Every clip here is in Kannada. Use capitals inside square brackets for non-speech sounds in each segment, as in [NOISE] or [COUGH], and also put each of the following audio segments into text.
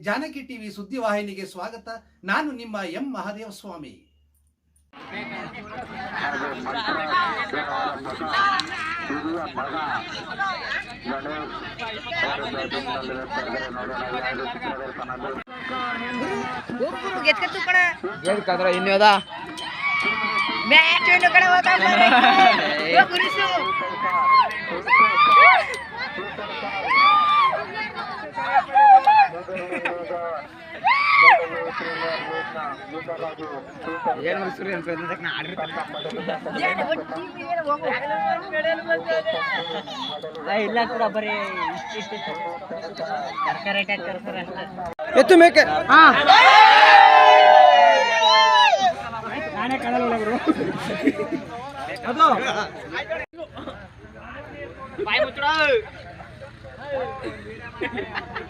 ಜಾನಕಿ ಟಿವಿ ಸುದ್ದಿವಾಹಿನಿಗೆ ಸ್ವಾಗತ. ನಾನು ನಿಮ್ಮ ಎಂ [LAUGHS] ಮಹಾದೇವ ಸ್ವಾಮಿ ಎತ್ತು ಗೆದ್ಕತ್ತು ಹಾ. ನಾನೇ ಇನ್ನೋದ ಮ್ಯಾಚ್ ಅದು. ಕಡೆ ಹೋಗ್ತಾ [LAUGHS]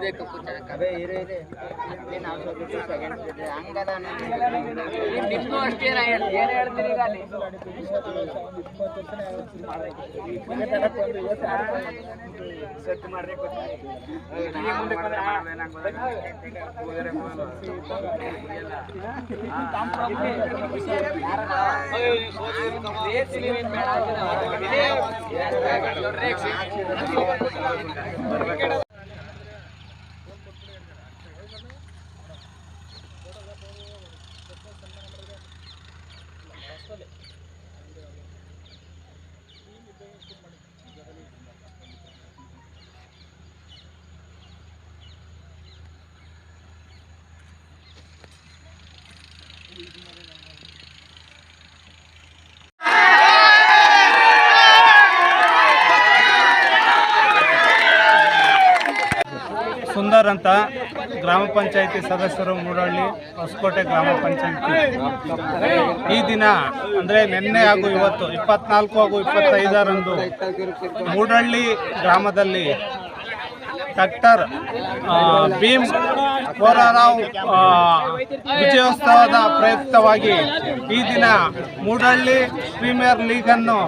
ಗುರುಸು ಏನ್ ಮೈಸೂರು ಅಂತ ಅಂದಕ್ಕೆ ನಾ ಆಡ್ರಿ ಇಲ್ಲ ಕೂಡ ಬರೀ ಇಷ್ಟಿಷ್ಟು ತರಕಾರಿ ರೇಟ್ ಕರ್ತಾರೆ ಎತ್ತು ಮೇಕೆ ಹಾ ನಾನೇ ಕಳಲ್ಲ ಬ್ರೋ ಅದು ಬಾಯ್ ಮುಚ್ಚಡ ಸುಂದರ್ ಅಂತ ಗ್ರಾಮ ಪಂಚಾಯತಿ ಸದಸ್ಯರು ಮೂಡಹಳ್ಳಿ ಹೊಸಕೋಟೆ ಗ್ರಾಮ ಪಂಚಾಯತಿ. ಈ ದಿನ, ಅಂದರೆ ನಿನ್ನೆ ಹಾಗೂ ಇವತ್ತು, ಇಪ್ಪತ್ನಾಲ್ಕು ಹಾಗೂ ಇಪ್ಪತ್ತೈದರಂದು ಮೂಡಹಳ್ಳಿ ಗ್ರಾಮದಲ್ಲಿ ಡಾಕ್ಟರ್ ಭೀಮ್ ಕೋರಾರಾವ್ ವಿಜಯೋತ್ಸವದ ಪ್ರಯುಕ್ತವಾಗಿ ಈ ದಿನ ಮೂಡಹಳ್ಳಿ ಪ್ರೀಮಿಯರ್ ಲೀಗನ್ನು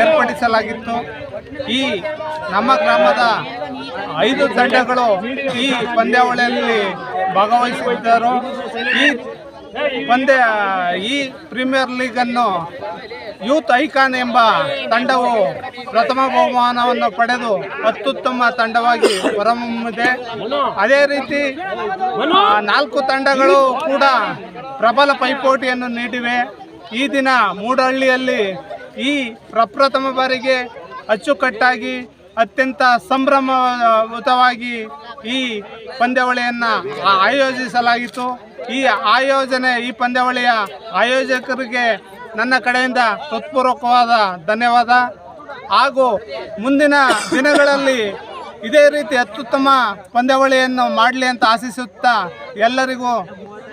ಏರ್ಪಡಿಸಲಾಗಿತ್ತು. ಈ ನಮ್ಮ ಗ್ರಾಮದ ಐದು ತಂಡಗಳು ಈ ಪಂದ್ಯಾವಳಿಯಲ್ಲಿ ಭಾಗವಹಿಸಿದ್ದರು ಈ ಪಂದ್ಯ, ಈ ಪ್ರೀಮಿಯರ್ ಲೀಗನ್ನು ಯೂತ್ ಐಕಾನ್ ಎಂಬ ತಂಡವು ಪ್ರಥಮ ಬಹುಮಾನವನ್ನು ಪಡೆದು ಅತ್ಯುತ್ತಮ ತಂಡವಾಗಿ ಹೊರಹೊಮ್ಮಿದೆ. ಅದೇ ರೀತಿ ನಾಲ್ಕು ತಂಡಗಳು ಕೂಡ ಪ್ರಬಲ ಪೈಪೋಟಿಯನ್ನು ನೀಡಿವೆ. ಈ ದಿನ ಮೂಡಹಳ್ಳಿಯಲ್ಲಿ ಈ ಪ್ರಪ್ರಥಮ ಬಾರಿಗೆ ಅಚ್ಚುಕಟ್ಟಾಗಿ ಅತ್ಯಂತ ಸಂಭ್ರಮಯುತವಾಗಿ ಈ ಪಂದ್ಯಾವಳಿಯನ್ನು ಆಯೋಜಿಸಲಾಗಿತ್ತು. ಈ ಆಯೋಜನೆ, ಈ ಪಂದ್ಯಾವಳಿಯ ಆಯೋಜಕರಿಗೆ ನನ್ನ ಕಡೆಯಿಂದ ಹೃತ್ಪೂರ್ವಕವಾದ ಧನ್ಯವಾದ. ಹಾಗೂ ಮುಂದಿನ ದಿನಗಳಲ್ಲಿ ಇದೇ ರೀತಿ ಅತ್ಯುತ್ತಮ ಪಂದ್ಯಾವಳಿಯನ್ನು ಮಾಡಲಿ ಅಂತ ಆಶಿಸುತ್ತಾ ಎಲ್ಲರಿಗೂ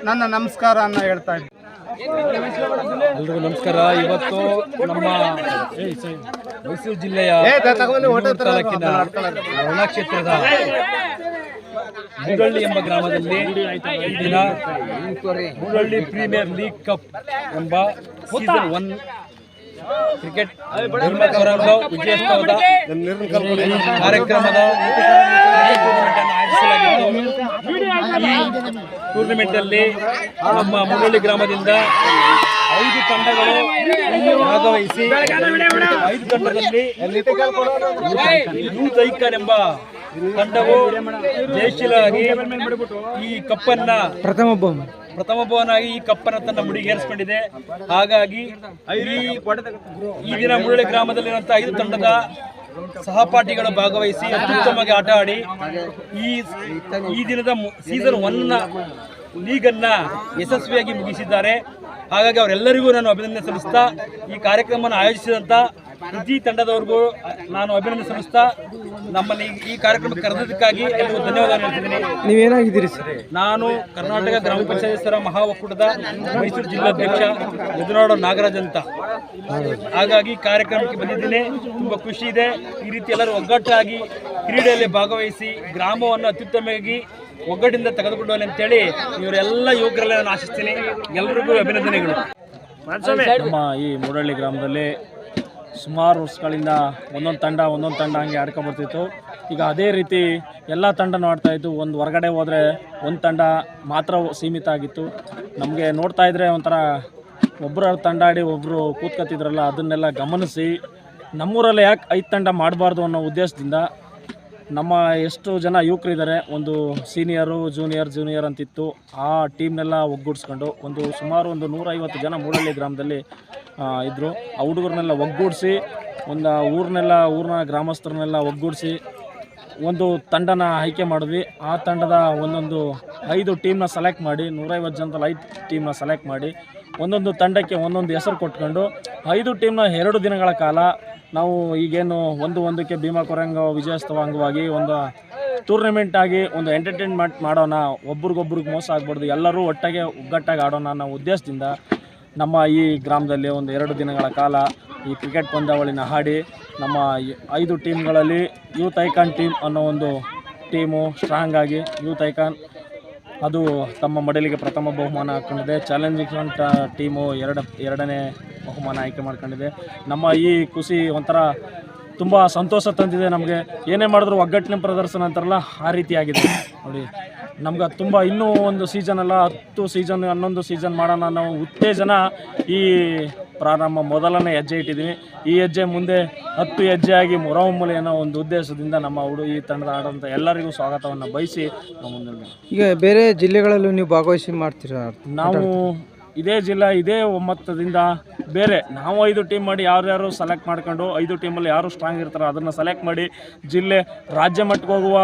ನನ್ನ ನಮಸ್ಕಾರವನ್ನು ಹೇಳ್ತಾ ಇದ್ದೀನಿ. ಎಲ್ರಿಗೂ ನಮಸ್ಕಾರ. ಇವತ್ತು ನಮ್ಮ ಮೈಸೂರು ಜಿಲ್ಲೆಯ ತಾಲೂಕಿನ ವರ್ಣ ಕ್ಷೇತ್ರದ ಮೂಡಳ್ಳಿ ಎಂಬ ಗ್ರಾಮದಲ್ಲಿ ದಿನ ಮೂಡಳ್ಳಿ ಪ್ರೀಮಿಯರ್ ಲೀಗ್ ಕಪ್ ಎಂಬ ಸೀಸನ್ ಒನ್ ಕ್ರಿಕೆಟ್ ವಿಜಯೋತ್ಸವದ ಕಾರ್ಯಕ್ರಮದ ಆಯೋಜಿಸಲಾಗಿತ್ತು. ಈ ಟೂರ್ನಮೆಂಟ್ ಅಲ್ಲಿ ನಮ್ಮ ಮುಳ್ಳಿ ಗ್ರಾಮದಿಂದ ಐದು ತಂಡಗಳು ಭಾಗವಹಿಸಿ ಐದು ತಂಡದಲ್ಲಿ ಯೂತ್ ಐಕನ್ ಎಂಬ ತಂಡವು ಜಯಶೀಲವಾಗಿ ಈ ಕಪ್ಪನ್ನ ಪ್ರಥಮ ಪ್ರಥಮ ಬಹುಮಾನಾಗಿ ಈ ಕಪ್ಪನ್ನು ತನ್ನ ಮುಡಿಗೇರಿಸಿಕೊಂಡಿದೆ ಹಾಗಾಗಿ ಈ ದಿನ ಮುಳ್ಳಿ ಗ್ರಾಮದಲ್ಲಿರುವಂತಹ ಐದು ತಂಡದ ಸಹಪಾಠಿಗಳು ಭಾಗವಹಿಸಿ ಅತ್ಯುತ್ತಮವಾಗಿ ಆಟ ಆಡಿ ಈ ಈ ದಿನದ ಸೀಸನ್ ಒನ್ ಲೀಗನ್ನ ಯಶಸ್ವಿಯಾಗಿ ಮುಗಿಸಿದ್ದಾರೆ. ಹಾಗಾಗಿ ಅವರೆಲ್ಲರಿಗೂ ನಾನು ಅಭಿನಂದನೆ ಸಲ್ಲಿಸ್ತಾ ಈ ಕಾರ್ಯಕ್ರಮವನ್ನು ಆಯೋಜಿಸಿದಂಥ ಪ್ರತಿ ತಂಡದವ್ರಿಗೂ ನಾನು ಅಭಿನಂದನೆ ಸಲ್ಲಿಸ್ತಾ ನಮ್ಮಲ್ಲಿ ಈ ಕಾರ್ಯಕ್ರಮಕ್ಕೆ ಕರೆದಕ್ಕಾಗಿ ಎಲ್ಲರಿಗೂ ಧನ್ಯವಾದ ಹೇಳ್ತಿದ್ದೀನಿ. ನೀವೇನಾಗಿದ್ದೀರಿ ಸರ್? ನಾನು ಕರ್ನಾಟಕ ಗ್ರಾಮ ಪಂಚಾಯತ್ ಮಹಾ ಒಕ್ಕೂಟದ ಮೈಸೂರು ಜಿಲ್ಲಾಧ್ಯಕ್ಷ ಮುದುನಾಡು ನಾಗರಾಜ್ ಅಂತ. ಹಾಗಾಗಿ ಕಾರ್ಯಕ್ರಮಕ್ಕೆ ಬಂದಿದ್ದೀನಿ. ತುಂಬಾ ಖುಷಿ ಇದೆ. ಈ ರೀತಿ ಎಲ್ಲರೂ ಒಗ್ಗಟ್ಟಾಗಿ ಕ್ರೀಡೆಯಲ್ಲಿ ಭಾಗವಹಿಸಿ ಗ್ರಾಮವನ್ನು ಅತ್ಯುತ್ತಮವಾಗಿ ಒಗ್ಗಟ್ಟಿಂದ ತೆಗೆದುಕೊಂಡು ಅಂತೇಳಿ ಇವರೆಲ್ಲ ಯುವಕರೆಲ್ಲ ನಾನು ಆಶಿಸ್ತೀನಿ. ಎಲ್ರಿಗೂ ಅಭಿನಂದನೆಗಳು. ನಮ್ಮ ಈ ಮೂಡಳ್ಳಿ ಗ್ರಾಮದಲ್ಲಿ ಸುಮಾರು ವರ್ಷಗಳಿಂದ ಒಂದೊಂದು ತಂಡ ಒಂದೊಂದು ತಂಡ ಹಂಗೆ ಆಡ್ಕೊಂಬರ್ತಿತ್ತು ಈಗ ಅದೇ ರೀತಿ ಎಲ್ಲ ತಂಡನೂ ಆಡ್ತಾ ಇತ್ತು. ಒಂದು ಹೊರಗಡೆ ಹೋದರೆ ಒಂದು ತಂಡ ಮಾತ್ರ ಸೀಮಿತ ಆಗಿತ್ತು. ನಮಗೆ ನೋಡ್ತಾ ಇದ್ರೆ ಒಂಥರ ಒಬ್ಬರು ತಂಡ ಆಡಿ ಒಬ್ಬರು ಕೂತ್ಕೊತಿದ್ರಲ್ಲ ಅದನ್ನೆಲ್ಲ ಗಮನಿಸಿ ನಮ್ಮೂರಲ್ಲಿ ಯಾಕೆ ಐದು ತಂಡ ಮಾಡಬಾರ್ದು ಅನ್ನೋ ಉದ್ದೇಶದಿಂದ ನಮ್ಮ ಎಷ್ಟು ಜನ ಯುವಕರಿದ್ದಾರೆ, ಒಂದು ಸೀನಿಯರು, ಜೂನಿಯರ್ ಜೂನಿಯರ್ ಅಂತಿತ್ತು. ಆ ಟೀಮ್ನೆಲ್ಲ ಒಗ್ಗೂಡಿಸ್ಕೊಂಡು ಒಂದು ಸುಮಾರು ಒಂದು ನೂರೈವತ್ತು ಜನ ಮೂಡಳ್ಳಿ ಗ್ರಾಮದಲ್ಲಿ ಇದ್ದರು ಆ ಹುಡುಗರನ್ನೆಲ್ಲ ಒಗ್ಗೂಡಿಸಿ, ಒಂದು ಊರನ್ನೆಲ್ಲ ಊರಿನ ಗ್ರಾಮಸ್ಥರನ್ನೆಲ್ಲ ಒಗ್ಗೂಡಿಸಿ ಒಂದು ತಂಡನ ಆಯ್ಕೆ ಮಾಡಿದ್ವಿ. ಆ ತಂಡದ ಒಂದೊಂದು ಐದು ಟೀಮ್ನ ಸೆಲೆಕ್ಟ್ ಮಾಡಿ, ನೂರೈವತ್ತು ಜನದಲ್ಲಿ ಐದು ಟೀಮ್ನ ಸೆಲೆಕ್ಟ್ ಮಾಡಿ, ಒಂದೊಂದು ತಂಡಕ್ಕೆ ಒಂದೊಂದು ಹೆಸರು ಕೊಟ್ಕೊಂಡು, ಐದು ಟೀಮ್ನ ಎರಡು ದಿನಗಳ ಕಾಲ ನಾವು ಈಗೇನು ಒಂದು ಒಂದಕ್ಕೆ ಭೀಮಾ ಕೊರಂಗ ವಿಜಯೋತ್ಸವ ಅಂಗವಾಗಿ ಒಂದು ಟೂರ್ನಮೆಂಟ್ ಆಗಿ ಒಂದು ಎಂಟರ್ಟೈನ್ಮೆಂಟ್ ಮಾಡೋಣ, ಒಬ್ರಿಗೊಬ್ರಿಗೆ ಮೋಸ ಆಗ್ಬಾರ್ದು, ಎಲ್ಲರೂ ಒಟ್ಟಾಗೆ ಒಗ್ಗಟ್ಟಾಗಿ ಆಡೋಣ ಅನ್ನೋ ಉದ್ದೇಶದಿಂದ ನಮ್ಮ ಈ ಗ್ರಾಮದಲ್ಲಿ ಒಂದು ಎರಡು ದಿನಗಳ ಕಾಲ ಈ ಕ್ರಿಕೆಟ್ ಪಂದ್ಯಾವಳಿನ ಆಡಿ ನಮ್ಮ ಐದು ಟೀಮ್ಗಳಲ್ಲಿ ಯೂತ್ ಐಕಾನ್ ಟೀಮ್ ಅನ್ನೋ ಒಂದು ಟೀಮು ಸ್ಟ್ರಾಂಗ್ ಆಗಿ ಯೂತ್ ಐಕಾನ್ ಅದು ತಮ್ಮ ಮಡಲಿಗೆ ಪ್ರಥಮ ಬಹುಮಾನ ಹಾಕ್ಕೊಂಡಿದೆ ಚಾಲೆಂಜಿಂಗ್ ಟೀಮು ಎರಡು, ಎರಡನೇ ಬಹುಮಾನ ಆಯ್ಕೆ ಮಾಡ್ಕೊಂಡಿದೆ. ನಮ್ಮ ಈ ಖುಷಿ ಒಂಥರ ತುಂಬ ಸಂತೋಷ ತಂದಿದೆ ನಮಗೆ. ಏನೇ ಮಾಡಿದ್ರು ಒಗ್ಗಟ್ಟಿನ ಪ್ರದರ್ಶನ ಅಂತಾರಲ್ಲ, ಆ ರೀತಿಯಾಗಿದೆ ನೋಡಿ. ನಮ್ಗೆ ತುಂಬ ಇನ್ನೂ ಒಂದು ಸೀಸನ್ ಅಲ್ಲ ಹತ್ತು ಸೀಸನ್ ಹನ್ನೊಂದು ಸೀಸನ್ ಮಾಡೋಣ ನಾವು ಉತ್ತೇಜನ ಈ ಪ್ರಾರಂಭ ಮೊದಲನೇ ಹೆಜ್ಜೆ ಇಟ್ಟಿದ್ದೀವಿ ಈ ಹೆಜ್ಜೆ ಮುಂದೆ ಹತ್ತು ಹೆಜ್ಜೆಯಾಗಿ ಆಗಿ ಮೊರವೊಮ್ಮಲೆ ಅನ್ನೋ ಒಂದು ಉದ್ದೇಶದಿಂದ ನಮ್ಮ ಹುಡು ಈ ತಂಡದ ಆಡೋಂಥ ಎಲ್ಲರಿಗೂ ಸ್ವಾಗತವನ್ನು ಬಯಸಿ ನಮ್ಮ ಮುಂದೆ ಈಗ ಬೇರೆ ಜಿಲ್ಲೆಗಳಲ್ಲೂ ನೀವು ಭಾಗವಹಿಸಿ ಮಾಡ್ತೀರಾ? ನಾವು ಇದೇ ಜಿಲ್ಲಾ ಇದೇ ಒಮ್ಮತದಿಂದ ಬೇರೆ. ನಾವು ಐದು ಟೀಮ್ ಮಾಡಿ ಯಾರ್ಯಾರು ಸೆಲೆಕ್ಟ್ ಮಾಡ್ಕೊಂಡು ಐದು ಟೀಮಲ್ಲಿ ಯಾರು ಸ್ಟ್ರಾಂಗ್ ಇರ್ತಾರೋ ಅದನ್ನು ಸೆಲೆಕ್ಟ್ ಮಾಡಿ ಜಿಲ್ಲೆ ರಾಜ್ಯ ಮಟ್ಟಕ್ಕೆ ಹೋಗುವ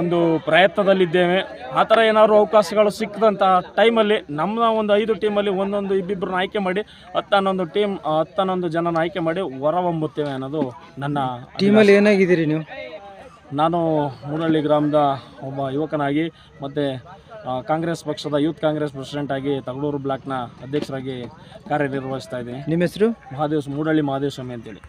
ಒಂದು ಪ್ರಯತ್ನದಲ್ಲಿದ್ದೇವೆ. ಆ ಥರ ಏನಾದರೂ ಅವಕಾಶಗಳು ಸಿಕ್ಕದಂಥ ಟೈಮಲ್ಲಿ ನಮ್ಮ ಒಂದು ಐದು ಟೀಮಲ್ಲಿ ಒಂದೊಂದು ಇಬ್ಬಿಬ್ಬರನ್ನ ಆಯ್ಕೆ ಮಾಡಿ ಹತ್ತನ್ನೊಂದು ಟೀಮ್ ಹತ್ತನ್ನೊಂದು ಜನನ ಆಯ್ಕೆ ಮಾಡಿ ಹೊರಹೊಂಬುತ್ತೇವೆ ಅನ್ನೋದು ನನ್ನ ಟೀಮಲ್ಲಿ ಏನಾಗಿದ್ದೀರಿ ನೀವು? ನಾನು ಮೂಡಹಳ್ಳಿ ಗ್ರಾಮದ ಒಬ್ಬ ಯುವಕನಾಗಿ ಮತ್ತು ಕಾಂಗ್ರೆಸ್ ಪಕ್ಷದ ಯೂತ್ ಕಾಂಗ್ರೆಸ್ ಪ್ರೆಸಿಡೆಂಟ್ ಆಗಿ ತಗಡೂರು ಬ್ಲಾಕ್ನ ಅಧ್ಯಕ್ಷರಾಗಿ ಕಾರ್ಯನಿರ್ವಹಿಸ್ತಾ ಇದ್ದೀನಿ. ನಿಮ್ಮ ಹೆಸರು? ಮಹಾದೇವ್ ಮೂಡಳ್ಳಿ ಮಹಾದೇವ ಸ್ವಾಮಿ ಅಂತೇಳಿ.